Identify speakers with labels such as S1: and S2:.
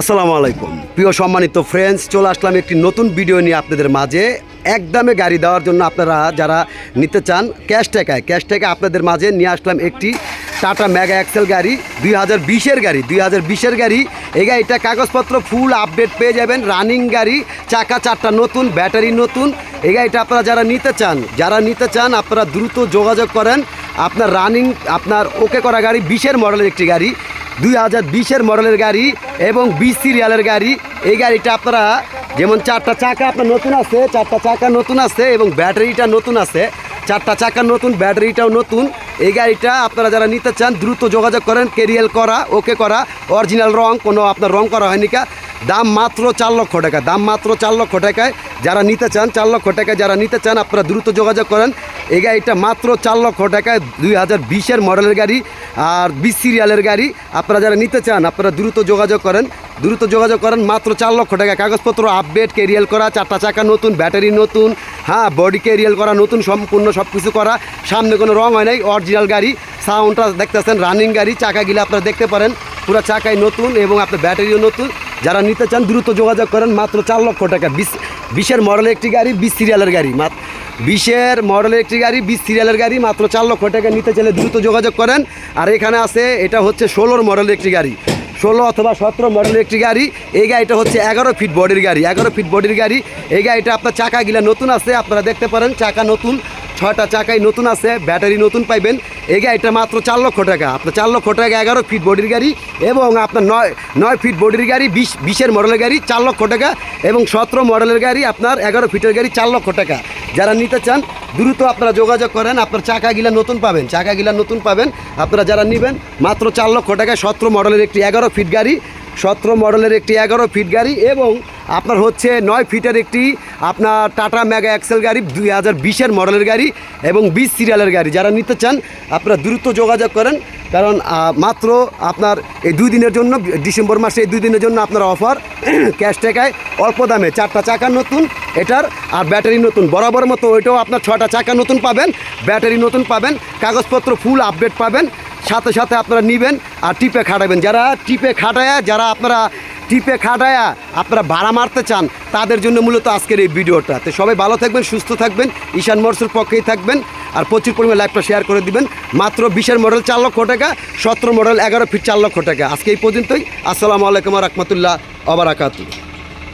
S1: আসসালামু আলাইকুম। প্রিয় সম্মানিত ফ্রেন্ডস চলে আসলাম একটি নতুন ভিডিও নিয়ে আপনাদের মাঝে। একদমে গাড়ি দেওয়ার জন্য আপনারা যারা নিতে চান ক্যাশ টাকায় ক্যাশ টাকা আপনাদের মাঝে নিয়ে আসলাম একটি টাটা মেগা এক্সেল গাড়ি, দুই হাজার বিশের গাড়ি, দুই হাজার বিশের গাড়ি। এই গাড়িটা কাগজপত্র ফুল আপডেট পেয়ে যাবেন রানিং গাড়ি, চাকা চারটা নতুন ব্যাটারি নতুন। এই গাড়িটা আপনারা যারা নিতে চান, যারা নিতে চান, আপনারা দ্রুত যোগাযোগ করেন। আপনার রানিং আপনার ওকে করা গাড়ি, বিশের মডেলের একটি গাড়ি। দুই হাজার বিশের মডেলের গাড়ি এবং বিশ সিরিয়ালের গাড়ি। এই গাড়িটা আপনারা যেমন চারটা চাকা আপনার নতুন আছে, চারটা চাকা নতুন আছে এবং ব্যাটারিটা নতুন আছে। চারটা চাকা নতুন, ব্যাটারিটাও নতুন। এই গাড়িটা আপনারা যারা নিতে চান, দ্রুত যোগাযোগ করেন, কেরিয়াল করা, ওকে করা। অরিজিনাল রং, কোনো আপনার রং করা হয়নি কা। দাম মাত্র চার লক্ষ টাকা, দাম মাত্র চার লক্ষ টাকায় যারা নিতে চান, চার লক্ষ টাকায় যারা নিতে চান, আপনারা দ্রুত যোগাযোগ করেন। এই গাড়িটা মাত্র চার লক্ষ টাকায় দুই হাজার বিশের মডেলের গাড়ি আর বিশ সিরিয়ালের গাড়ি। আপনারা যারা নিতে চান, আপনারা দ্রুত যোগাযোগ করেন। দ্রুত যোগাযোগ করেন, মাত্র চার লক্ষ টাকা। কাগজপত্র আপডেট কেরিয়াল করা, চারটা চাকা নতুন ব্যাটারি নতুন হ্যাঁ বডি কেরিয়াল করা, নতুন, সম্পূর্ণ সব কিছু করা। সামনে কোনো রং হয় নাই অরিজিনাল গাড়ি। সাউন্ডটা দেখতেছেন রানিং গাড়ি। চাকাগুলো আপনারা দেখতে পারেন। পুরো চাকাই নতুন এবং আপনার ব্যাটারিও নতুন। যারা নিতে চান, দ্রুত যোগাযোগ করেন, মাত্র চার লক্ষ টাকা। বিশ, বিশের মডেলের একটি গাড়ি, বিশ সিরিয়ালের গাড়ি মাত্র বিশের মডেলের একটি গাড়ি, বিশ সিরিয়ালের গাড়ি, মাত্র চার লক্ষ টাকা নিতে চাইলে দ্রুত যোগাযোগ করেন। আর এখানে আছে, এটা হচ্ছে ষোলোর মডেলের একটি গাড়ি। ষোলো অথবা সতেরো মডেলের একটি গাড়ি। এই গাড়িটা হচ্ছে এগারো ফিট বডির গাড়ি, এগারো ফিট বডির গাড়ি। এই গাড়িটা আপনার চাকাগুলা নতুন আছে, আপনারা দেখতে পারেন, চাকা নতুন। ছয়টা চাকাই নতুন আছে, ব্যাটারি নতুন পাইবেন। এই গাড়িটা মাত্র চার লক্ষ টাকা। আপনার চার লক্ষ টাকা এগারো ফিট বডির গাড়ি এবং আপনার নয় নয় ফিট বডির গাড়ি, বিশ, বিশের মডেলের গাড়ি চার লক্ষ টাকা এবং সতেরো মডেলের গাড়ি আপনার এগারো ফিটের গাড়ি চার লক্ষ টাকা। যারা নিতে চান, দ্রুত আপনারা যোগাযোগ করেন। আপনার চাকাগুলা নতুন পাবেন, চাকাগুলা নতুন পাবেন। আপনারা যারা নেবেন, মাত্র চার লক্ষ টাকায় সতেরো মডেলের একটি এগারো ফিট গাড়ি সতেরো মডেলের একটি এগারো ফিট গাড়ি এবং আপনার হচ্ছে নয় ফিটের একটি আপনার টাটা ম্যাগা এক্সেল গাড়ি, দুই হাজার বিশের মডেলের গাড়ি এবং বিশ সিরিয়ালের গাড়ি। যারা নিতে চান, আপনারা দ্রুত যোগাযোগ করেন, কারণ মাত্র আপনার এই দুই দিনের জন্য, ডিসেম্বর মাসে এই দুই দিনের জন্য আপনার অফার ক্যাশ টাকায় অল্প দামে। চারটা চাকা নতুন, এটার, আর ব্যাটারি নতুন। বরাবর মতো ওইটাও আপনার ছটা চাকা নতুন পাবেন, ব্যাটারি নতুন পাবেন, কাগজপত্র ফুল আপডেট পাবেন। সাথে সাথে আপনারা নেবেন আর টিপে খাটাবেন। যারা টিপে খাটায়া, যারা আপনারা টিপে খাটায়া আপনারা ভাড়া মারতে চান, তাদের জন্য মূলত আজকের এই ভিডিওটা। তো সবাই ভালো থাকবেন, সুস্থ থাকবেন, ঈশান মোটরসের পক্ষেই থাকবেন আর প্রচুর পরিমাণে লাইভটা শেয়ার করে দিবেন। মাত্র বিশের মডেল চার লক্ষ টাকা, সতেরো মডেল এগারো ফিট চার লক্ষ টাকা। আজকে এই পর্যন্তই। আসসালামু আলাইকুম রহমতুল্লাহ অবরাকাতু